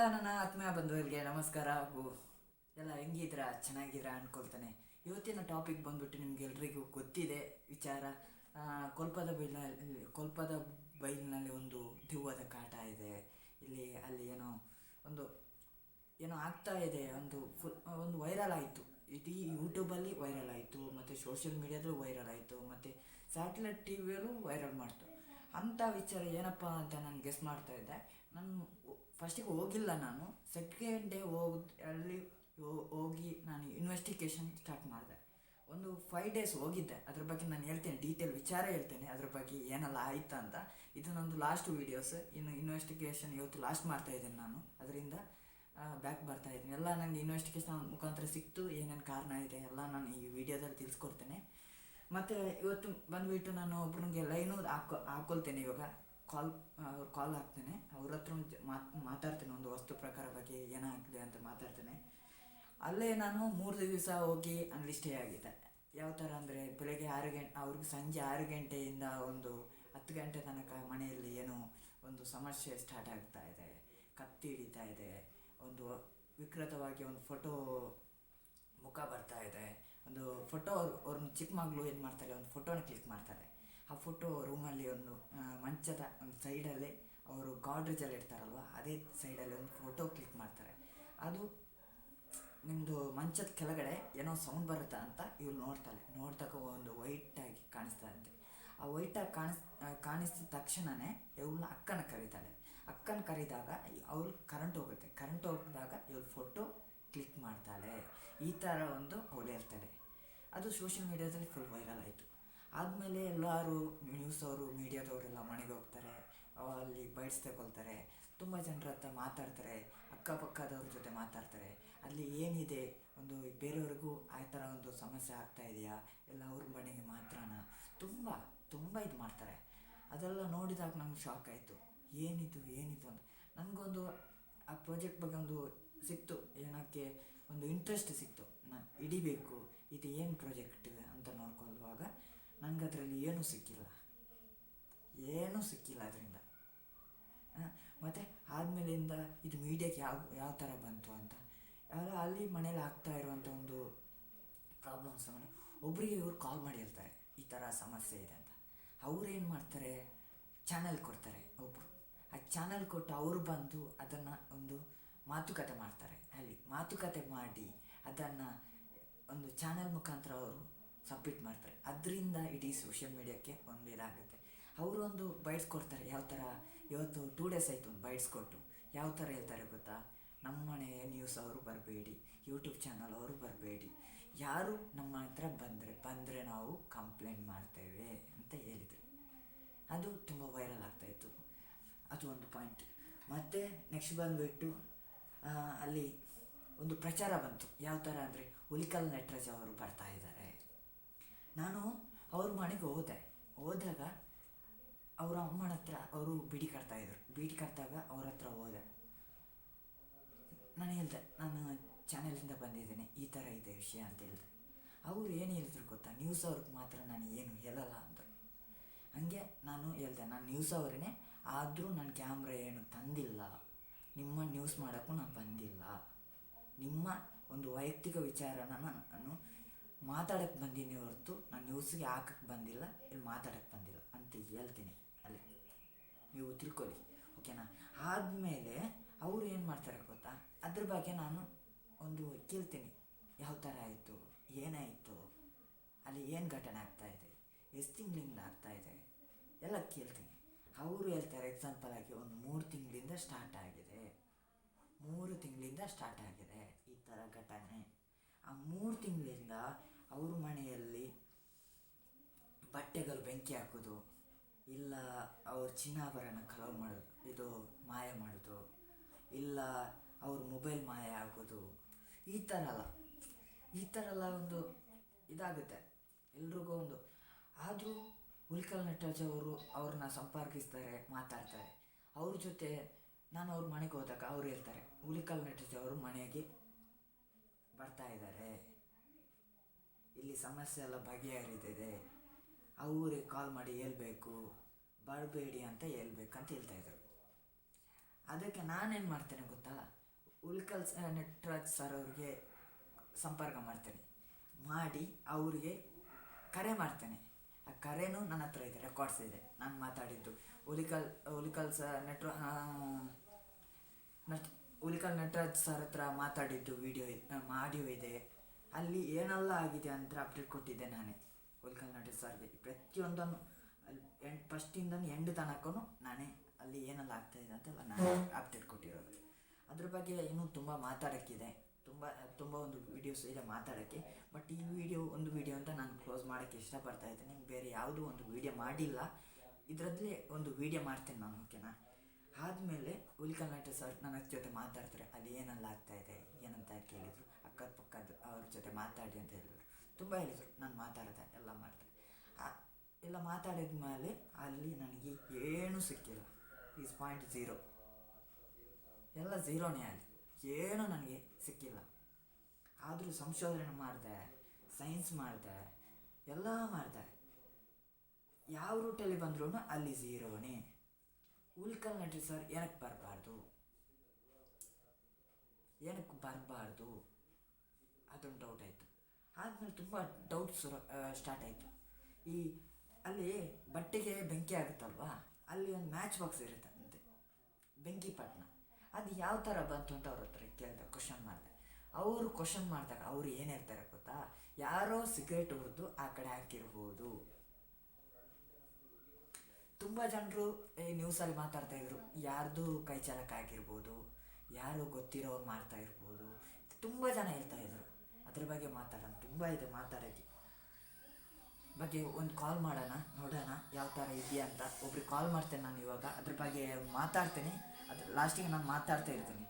ಎಲ್ಲ ನನ್ನ ಆತ್ಮೀಯ ಬಂಧುಗಳಿಗೆ ನಮಸ್ಕಾರ ಹಾಗೂ ಎಲ್ಲ ಹೆಂಗಿದ್ರ ಚೆನ್ನಾಗಿದ್ರ ಅನ್ಕೊಳ್ತಾನೆ. ಇವತ್ತಿನ ಟಾಪಿಕ್ ಬಂದ್ಬಿಟ್ಟು ನಿಮ್ಗೆ ಎಲ್ರಿಗೂ ಗೊತ್ತಿದೆ ವಿಚಾರ. ಕೊಲ್ಪದ ಬೈಲಿನಲ್ಲಿ ಕೊಲ್ಪದ ಬೈಲಿನಲ್ಲಿ ಒಂದು ದಿವ್ವದ ಕಾಟ ಇದೆ. ಇಲ್ಲಿ, ಅಲ್ಲಿ ಏನೋ ಒಂದು, ಏನೋ ಆಗ್ತಾ ಇದೆ. ಒಂದು ಫುಲ್ ಒಂದು ವೈರಲ್ ಆಯಿತು. ಇಡೀ ಯೂಟ್ಯೂಬಲ್ಲಿ ವೈರಲ್ ಆಯಿತು, ಮತ್ತು ಸೋಷಿಯಲ್ ಮೀಡಿಯಾದಲ್ಲೂ ವೈರಲ್ ಆಯಿತು, ಮತ್ತು ಸ್ಯಾಟಲೈಟ್ ಟಿ ವಿಯಲ್ಲೂ ವೈರಲ್ ಮಾಡ್ತು. ಅಂಥ ವಿಚಾರ ಏನಪ್ಪ ಅಂತ ನಾನು ಗೆಸ್ ಮಾಡ್ತಾ ಇದ್ದೆ. ನಾನು ಫಸ್ಟಿಗೆ ಹೋಗಿಲ್ಲ ನಾನು ಸೆಕೆಂಡ್ ಡೇ ಹೋಗಿ, ಅಲ್ಲಿ ಹೋಗಿ ನಾನು ಇನ್ವೆಸ್ಟಿಗೇಷನ್ ಸ್ಟಾರ್ಟ್ ಮಾಡಿದೆ. ಒಂದು ಫೈವ್ ಡೇಸ್ ಹೋಗಿದ್ದೆ. ಅದ್ರ ಬಗ್ಗೆ ನಾನು ಹೇಳ್ತೇನೆ ಡೀಟೇಲ್ ವಿಚಾರ ಹೇಳ್ತೇನೆ. ಅದ್ರ ಬಗ್ಗೆ ಏನೆಲ್ಲ ಆಯ್ತು ಅಂತ. ಇದು ನಂದು ಲಾಸ್ಟ್ ವೀಡಿಯೋಸ್ ಇನ್ನು ಇನ್ವೆಸ್ಟಿಗೇಷನ್ ಇವತ್ತು ಲಾಸ್ಟ್ ಮಾಡ್ತಾ ಇದ್ದೇನೆ ನಾನು. ಅದರಿಂದ ಬ್ಯಾಕ್ ಬರ್ತಾ ಇದ್ದೀನಿ. ಎಲ್ಲ ನನಗೆ ಇನ್ವೆಸ್ಟಿಗೇಷನ್ ಮುಖಾಂತರ ಸಿಕ್ತು. ಏನೇನು ಕಾರಣ ಇದೆ ಎಲ್ಲ ನಾನು ಈ ವಿಡಿಯೋದಲ್ಲಿ ತಿಳಿಸ್ಕೊಡ್ತೇನೆ. ಮತ್ತು ಇವತ್ತು ಬಂದುಬಿಟ್ಟು ನಾನು ಒಬ್ರಿಗೆ ಲೈನು ಹಾಕೊ, ಹಾಕೊಳ್ತೇನೆ ಇವಾಗ. ಕಾಲ್ ಅವ್ರು ಕಾಲ್ ಹಾಕ್ತೇನೆ. ಅವ್ರ ಹತ್ರ ಮಾತು, ಮಾತಾಡ್ತೇನೆ, ಒಂದು ವಸ್ತು ಪ್ರಕಾರ ಬಗ್ಗೆ ಏನಾಗಿದೆ ಅಂತ ಮಾತಾಡ್ತೇನೆ. ಅಲ್ಲೇ ನಾನು ಮೂರು ದಿವಸ ಹೋಗಿ ಅಲ್ಲಿ ಸ್ಟೇ ಆಗಿದ್ದೆ. ಯಾವ ಥರ ಅಂದರೆ ಬೆಳಗ್ಗೆ ಆರು ಗಂಟೆ, ಅವ್ರಿಗೆ ಸಂಜೆ ಆರು ಗಂಟೆಯಿಂದ ಒಂದು ಹತ್ತು ಗಂಟೆ ತನಕ ಮನೆಯಲ್ಲಿ ಏನೋ ಒಂದು ಸಮಸ್ಯೆ ಸ್ಟಾರ್ಟ್ ಆಗ್ತಾ ಇದೆ. ಕತ್ತಿ ಹಿಡಿತಾ ಇದೆ. ಒಂದು ವಿಕೃತವಾಗಿ ಒಂದು ಫೋಟೋ ಮುಖ ಬರ್ತಾ ಇದೆ. ಒಂದು ಫೋಟೋ ಅವ್ರನ್ನ ಚಿಕ್ಕ ಮಗಳು ಏನು ಮಾಡ್ತಾರೆ, ಒಂದು ಫೋಟೋನ ಕ್ಲಿಕ್ ಮಾಡ್ತಾರೆ. ಆ ಫೋಟೋ ರೂಮಲ್ಲಿ ಒಂದು ಮಂಚದ ಒಂದು ಸೈಡಲ್ಲೇ ಅವರು ಗಾಡ್ರೇಜಲ್ಲಿ ಇರ್ತಾರಲ್ವ, ಅದೇ ಸೈಡಲ್ಲಿ ಒಂದು ಫೋಟೋ ಕ್ಲಿಕ್ ಮಾಡ್ತಾರೆ. ಅದು ನಿಮ್ಮದು ಮಂಚದ ಕೆಳಗಡೆ ಏನೋ ಸೌಂಡ್ ಬರುತ್ತಾ ಅಂತ ಇವ್ರು ನೋಡ್ತಾಳೆ ನೋಡ್ತಕ್ಕ ಒಂದು ವೈಟಾಗಿ ಕಾಣಿಸ್ತಾ ಅಂತೆ ಆ ವೈಟಾಗಿ ಕಾಣಿಸ್ ಕಾಣಿಸಿದ ತಕ್ಷಣವೇ ಇವ್ಳನ್ನ ಅಕ್ಕನ ಕರೀತಾಳೆ. ಅಕ್ಕನ ಕರೆದಾಗ ಅವ್ಳು ಕರೆಂಟ್ ಹೋಗುತ್ತೆ. ಕರೆಂಟ್ ಹೋಗಿದಾಗ ಇವ್ಳು ಫೋಟೋ ಕ್ಲಿಕ್ ಮಾಡ್ತಾಳೆ. ಈ ಥರ ಒಂದು ಅವಳು ಹೇಳ್ತಾಳೆ ಅದು ಸೋಷಿಯಲ್ ಮೀಡಿಯಾದಲ್ಲಿ ಫುಲ್ ವೈರಲ್ ಆಯಿತು. ಆದಮೇಲೆ ಎಲ್ಲರೂ ನ್ಯೂಸ್ ಅವರು ಮೀಡಿಯಾದವರೆಲ್ಲ ಮನೆಗೆ ಹೋಗ್ತಾರೆ, ಅಲ್ಲಿ ಬೈಟ್ಸ್ ತಗೊಳ್ತಾರೆ, ತುಂಬ ಜನರ ಹತ್ರ ಮಾತಾಡ್ತಾರೆ, ಅಕ್ಕಪಕ್ಕದವ್ರ ಜೊತೆ ಮಾತಾಡ್ತಾರೆ. ಅಲ್ಲಿ ಏನಿದೆ? ಒಂದು ಬೇರೆಯವ್ರಿಗೂ ಆ ಥರ ಒಂದು ಸಮಸ್ಯೆ ಆಗ್ತಾ ಇದೆಯಾ? ಎಲ್ಲ ಅವ್ರ ಮನೆಗೆ ಮಾತ್ರನಾ? ತುಂಬ ತುಂಬ ಇದು ಮಾಡ್ತಾರೆ. ಅದೆಲ್ಲ ನೋಡಿದಾಗ ನಂಗೆ ಶಾಕ್ ಆಯಿತು. ಏನಿದು ಏನಿದು ಅಂತ. ನನಗೊಂದು ಆ ಪ್ರಾಜೆಕ್ಟ್ ಬಗ್ಗೆ ಒಂದು ಸಿಕ್ತು. ಏನಕ್ಕೆ? ಒಂದು ಇಂಟ್ರೆಸ್ಟ್ ಸಿಕ್ತು. ನಾನು ಹಿಡಿಬೇಕು ಇದು ಏನು ಪ್ರಾಜೆಕ್ಟ್ ಅಂತ ನೋಡ್ಕೊಳ್ಳುವಾಗ ನನಗೆ ಅದರಲ್ಲಿ ಏನೂ ಸಿಕ್ಕಿಲ್ಲ. ಏನೂ ಸಿಕ್ಕಿಲ್ಲ ಅದರಿಂದ. ಮತ್ತು ಆದಮೇಲಿಂದ ಇದು ಮೀಡಿಯಾಕ್ಕೆ ಯಾವ ಯಾವ ಥರ ಬಂತು ಅಂತ. ಯಾರೋ ಅಲ್ಲಿ ಮನೇಲಿ ಆಗ್ತಾ ಇರುವಂಥ ಒಂದು ಪ್ರಾಬ್ಲಮ್ಸ್ ಒಬ್ಬರಿಗೆ ಇವರು ಕಾಲ್ ಮಾಡಿ ಹೇಳ್ತಾರೆ, ಈ ಥರ ಸಮಸ್ಯೆ ಇದೆ ಅಂತ. ಅವ್ರೇನು ಮಾಡ್ತಾರೆ? ಚಾನಲ್ ಕೊಡ್ತಾರೆ ಒಬ್ಬರು ಆ ಚಾನಲ್ ಕೊಟ್ಟು ಅವರು ಬಂದು ಅದನ್ನು ಒಂದು ಮಾತುಕತೆ ಮಾಡ್ತಾರೆ. ಅಲ್ಲಿ ಮಾತುಕತೆ ಮಾಡಿ ಅದನ್ನು ಒಂದು ಚಾನಲ್ ಮುಖಾಂತರ ಅವರು ಸಬ್ಮಿಟ್ ಮಾಡ್ತಾರೆ. ಅದರಿಂದ ಇದಾಗುತ್ತೆ. ಅವರು ಒಂದು ಬೈಟ್ಸ್ ಕೊಡ್ತಾರೆ ಯಾವ ಥರ ಇವತ್ತು ಟೂ ಡೇಸ್ ಆಯಿತು ಬೈಟ್ಸ್ ಕೊಟ್ಟು ಯಾವ ಥರ ಹೇಳ್ತಾರೆ ಗೊತ್ತಾ? ನಮ್ಮ ಮನೆ ನ್ಯೂಸ್ ಅವರು ಬರಬೇಡಿ ಯೂಟ್ಯೂಬ್ ಚಾನಲ್ ಅವರು ಬರಬೇಡಿ. ಯಾರು ನಮ್ಮ ಹತ್ರ ಬಂದರೆ ಬಂದರೆ ನಾವು ಕಂಪ್ಲೇಂಟ್ ಮಾಡ್ತೇವೆ ಅಂತ ಹೇಳಿದರು. ಅದು ತುಂಬ ವೈರಲ್ ಆಗ್ತಾಯಿತ್ತು ಅದು ಒಂದು ಪಾಯಿಂಟ್ ಮತ್ತು ನೆಕ್ಸ್ಟ್ ಬಂದುಬಿಟ್ಟು ಅಲ್ಲಿ ಒಂದು ಪ್ರಚಾರ ಬಂತು. ಯಾವ ಥರ ಅಂದರೆ ಹುಲಿಕಲ್ ನಟರಾಜ್ ಅವರು ಬರ್ತಾ ಇದ್ದಾರೆ ನಾನು ಅವ್ರ ಮನೆಗೆ ಹೋದೆ. ಹೋದಾಗ ಅವರ ಅಮ್ಮನ ಹತ್ರ ಅವರು ಬೀಡಿ ಕಟ್ತಾ ಇದ್ರು. ಬೀಡಿ ಕಟ್ಟಿದಾಗ ಅವ್ರ ಹತ್ರ ಹೋದೆ. ನಾನು ಹೇಳ್ದೆ, ನಾನು ಚಾನೆಲಿಂದ ಬಂದಿದ್ದೇನೆ, ಈ ಥರ ಇದೆ ವಿಷಯ ಅಂತ ಹೇಳಿದೆ. ಅವರು ಏನು ಹೇಳಿದ್ರು ಗೊತ್ತಾ? ನ್ಯೂಸ್ ಅವ್ರಿಗೆ ಮಾತ್ರ ನಾನು ಏನು ಹೇಳಲ್ಲ ಅಂದರು. ಹಂಗೆ ನಾನು ಹೇಳ್ದೆ, ನಾನು ನ್ಯೂಸ್ ಅವರೇ ಆದರೂ ನಾನು ಕ್ಯಾಮ್ರಾ ಏನು ತಂದಿಲ್ಲ. ನಿಮ್ಮ ನ್ಯೂಸ್ ಮಾಡೋಕ್ಕೂ ನಾನು ಬಂದಿಲ್ಲ. ನಿಮ್ಮ ಒಂದು ವೈಯಕ್ತಿಕ ವಿಚಾರನ ನಾನು ಮಾತಾಡೋಕ್ಕೆ ಬಂದೀನಿ ಹೊರತು, ನಾನು ನ್ಯೂಸ್ಗೆ ಹಾಕಕ್ಕೆ ಬಂದಿಲ್ಲ ಇಲ್ಲಿ ಮಾತಾಡೋಕ್ಕೆ ಬಂದಿಲ್ಲ ಅಂತ ಹೇಳ್ತೀನಿ, ಅಲ್ಲಿ. ನೀವು ತಿಳ್ಕೊಳ್ಳಿ ಓಕೆನಾ ಆದಮೇಲೆ ಅವರು ಏನು ಮಾಡ್ತಾರೆ ಗೊತ್ತಾ? ಅದ್ರ ಬಗ್ಗೆ ನಾನು ಒಂದು ಕೇಳ್ತೀನಿ, ಯಾವ ಥರ ಆಯಿತು, ಏನಾಯಿತು, ಅಲ್ಲಿ ಏನು ಘಟನೆ ಆಗ್ತಾ ಇದೆ, ಎಷ್ಟು ಆಗ್ತಾ ಇದೆ, ಎಲ್ಲ ಕೇಳ್ತೀನಿ. ಅವರು ಹೇಳ್ತಾರೆ ಎಕ್ಸಾಂಪಲ್ ಆಗಿ ಒಂದು ಮೂರು ತಿಂಗಳಿಂದ ಸ್ಟಾರ್ಟ್ ಆಗಿದೆ, ಮೂರು ತಿಂಗಳಿಂದ ಸ್ಟಾರ್ಟ್ ಆಗಿದೆ ಈ ಥರ ಘಟನೆ. ಆ ಮೂರು ತಿಂಗಳಿಂದ ಅವ್ರ ಮನೆಯಲ್ಲಿ ಬಟ್ಟೆಗಳು ಬೆಂಕಿ ಹಾಕೋದು, ಇಲ್ಲ ಅವ್ರ ಚಿನ್ನಾಭರಣ ಕಳವು ಮಾಡೋದು, ಇದು ಮಾಯ ಮಾಡೋದು, ಇಲ್ಲ ಅವ್ರ ಮೊಬೈಲ್ ಮಾಯ ಆಗೋದು, ಈ ಥರ ಅಲ್ಲ ಈ ಥರ ಎಲ್ಲ ಒಂದು ಇದಾಗುತ್ತೆ. ಎಲ್ರಿಗೂ ಒಂದು. ಆದರೂ ಉಲ್ಕಲ್ ನಟರಾಜ್ ಅವರು ಅವ್ರನ್ನ ಸಂಪರ್ಕಿಸ್ತಾರೆ, ಮಾತಾಡ್ತಾರೆ. ಅವ್ರ ಜೊತೆ ನಾನು ಅವ್ರ ಮನೆಗೆ ಹೋದಾಗ ಅವ್ರು ಹೇಳ್ತಾರೆ ಉಲಿಕಲ್ ನಟರಾಜ್ ಅವರು ಮನೆಗೆ ಬರ್ತಾ ಇದ್ದಾರೆ. ಇಲ್ಲಿ ಸಮಸ್ಯೆ ಎಲ್ಲ ಬಗೆಹರಿದಿದೆ ಊರಿಗೆ ಕಾಲ್ ಮಾಡಿ ಹೇಳ್ಬೇಕು. ಬರಬೇಡಿ ಅಂತ ಹೇಳ್ಬೇಕು ಅಂತ ಹೇಳ್ತಾ ಇದ್ರು. ಅದಕ್ಕೆ ನಾನೇನು ಮಾಡ್ತೇನೆ ಗೊತ್ತಾ? ಉಲ್ಕಲ್ ನಟರಾಜ್ ಸರ್ ಅವ್ರಿಗೆ ಸಂಪರ್ಕ ಮಾಡ್ತೇನೆ. ಮಾಡಿ ಅವರಿಗೆ ಕರೆ ಮಾಡ್ತೇನೆ. ಆ ಕರೆನೂ ನನ್ನ ಹತ್ರ ಇದೆ ರೆಕಾರ್ಡ್ಸ್ ಇದೆ. ನಾನು ಮಾತಾಡಿದ್ದು. ಉಲಿಕಲ್ ಉಲಿಕಲ್ ಸ ನಟ ನಟ್ ಉಲಿಕಲ್ ನಟರಾಜ್ ಸರ್ ಹತ್ರ ಮಾತಾಡಿದ್ದು ವಿಡಿಯೋ ಆಡಿಯೋ ಇದೆ. ಅಲ್ಲಿ ಏನೆಲ್ಲ ಆಗಿದೆ ಅಂತ ಅಪ್ಡೇಟ್ ಕೊಟ್ಟಿದ್ದೆ ನಾನೇ. ಉಲ್ಕಲ್ ನಟರಾಜ್ ಸರ್ಗೆ. ಪ್ರತಿಯೊಂದನ್ನು, ಅಲ್ಲಿ ಎಂಡ್ ಫಸ್ಟಿಂದ ಎಂಡ್ ತನಕನೂ ನಾನೇ ಅಲ್ಲಿ ಏನೆಲ್ಲ ಇದೆ ಅಂತೆಲ್ಲ ನಾನು ಅಪ್ಡೇಟ್ ಕೊಟ್ಟಿರೋದು. ಅದ್ರ ಬಗ್ಗೆ ಇನ್ನೂ ತುಂಬ ಮಾತಾಡೋಕ್ಕಿದೆ. ತುಂಬ ತುಂಬ ಒಂದು ವೀಡಿಯೋಸ್ ಇದೆ ಮಾತಾಡೋಕ್ಕೆ. ಬಟ್ ಈ ವಿಡಿಯೋ ಒಂದು ವಿಡಿಯೋ ಅಂತ ನಾನು ಕ್ಲೋಸ್ ಮಾಡೋಕ್ಕೆ ಇಷ್ಟಪಡ್ತಾ ಇದ್ದೀನಿ. ಬೇರೆ ಯಾವುದೂ ಒಂದು ವಿಡಿಯೋ ಮಾಡಿಲ್ಲ. ಇದರಲ್ಲೇ ಒಂದು ವಿಡಿಯೋ ಮಾಡ್ತೇನೆ ನಾನು ಓಕೆನಾ ಆದಮೇಲೆ ಉಲ್ಕಲ್ ನಟ ಸರ್ ನನ್ನ ಜೊತೆ ಮಾತಾಡ್ತಾರೆ. ಅಲ್ಲಿ ಏನೆಲ್ಲ ಆಗ್ತಾ ಇದೆ, ಏನಂತ ಕೇಳಿದರು. ಪಕ್ಕದ ಅವ್ರ ಜೊತೆ ಮಾತಾಡಿ ಅಂತ ಹೇಳಿದ್ರು. ತುಂಬ ಹೇಳಿದರು, ನಾನು ಮಾತಾಡಿದೆ, ಎಲ್ಲ ಮಾಡಿದೆ. ಎಲ್ಲ ಮಾತಾಡಿದ ಮೇಲೆ ಅಲ್ಲಿ ನನಗೆ ಏನೂ ಸಿಕ್ಕಿಲ್ಲ. ಈಸ್ ಪಾಯಿಂಟ್ ಝೀರೋ ಎಲ್ಲ ಝೀರೋನೇ ಅಲ್ಲಿ. ಏನೂ ನನಗೆ ಸಿಕ್ಕಿಲ್ಲ. ಆದರೂ ಸಂಶೋಧನೆ ಮಾಡಿದೆ ಸೈನ್ಸ್ ಮಾಡಿದೆ, ಎಲ್ಲ ಮಾಡಿದೆ. ಯಾವ ರೂಟಲ್ಲಿ ಬಂದ್ರೂ ಅಲ್ಲಿ ಝೀರೋನೇ. ಉಲ್ಕಲ್ ನಟ್ರಿ ಸರ್ ಏನಕ್ಕೆ ಬರಬಾರ್ದು? ಏನಕ್ಕೆ ಬರಬಾರ್ದು? ಅದೊಂದು ಡೌಟ್ ಆಯಿತು. ಆದಮೇಲೆ ತುಂಬ ಡೌಟ್ಸ್ ಸ್ಟಾರ್ಟ್ ಆಯಿತು. ಈ, ಅಲ್ಲಿ ಬಟ್ಟೆಗೆ ಬೆಂಕಿ ಆಗುತ್ತಲ್ವಾ? ಅಲ್ಲಿ ಒಂದು ಮ್ಯಾಚ್ ಬಾಕ್ಸ್ ಇರುತ್ತೆ ಅಂತೆ ಬೆಂಕಿ ಪಟ್ಟಣ ಅದು ಯಾವ ಥರ ಬಂತು ಅಂತ ಅವ್ರ ಹತ್ರ ಕೇಳಿದೆ ಕ್ವಶನ್ ಮಾಡಿದೆ. ಅವರು ಕ್ವಶನ್ ಮಾಡಿದಾಗ ಅವರು ಏನು ಹೇಳ್ತಾರೆ ಗೊತ್ತಾ? ಯಾರೋ ಸಿಗರೇಟ್ ಹೊಡೆದು ಆ ಕಡೆ ಹಾಕಿರ್ಬೋದು. ತುಂಬ ಜನರು ಈ ನ್ಯೂಸಲ್ಲಿ ಮಾತಾಡ್ತಾ ಇದ್ರು, ಯಾರ್ದು ಕೈ ಚಾಲಕ ಆಗಿರ್ಬೋದು, ಯಾರು ಗೊತ್ತಿರೋರು ಮಾಡ್ತಾ ಇರ್ಬೋದು. ತುಂಬ ಜನ ಹೇಳ್ತಾ ಇದ್ರು. ಅದ್ರ ಬಗ್ಗೆ ಮಾತಾಡೋಣ. ತುಂಬ ಇದೆ ಮಾತಾಡೋಕ್ಕೆ ಬಗ್ಗೆ ಒಂದು ಕಾಲ್ ಮಾಡೋಣ, ನೋಡೋಣ ಯಾವ ಥರ ಇದೆಯಾ ಅಂತ. ಒಬ್ರಿಗೆ ಕಾಲ್ ಮಾಡ್ತೇನೆ ನಾನು ಇವಾಗ. ಅದ್ರ ಬಗ್ಗೆ ಮಾತಾಡ್ತೇನೆ. ಅದು ಲಾಸ್ಟಿಗೆ ನಾನು ಮಾತಾಡ್ತಾ ಇರ್ತೀನಿ.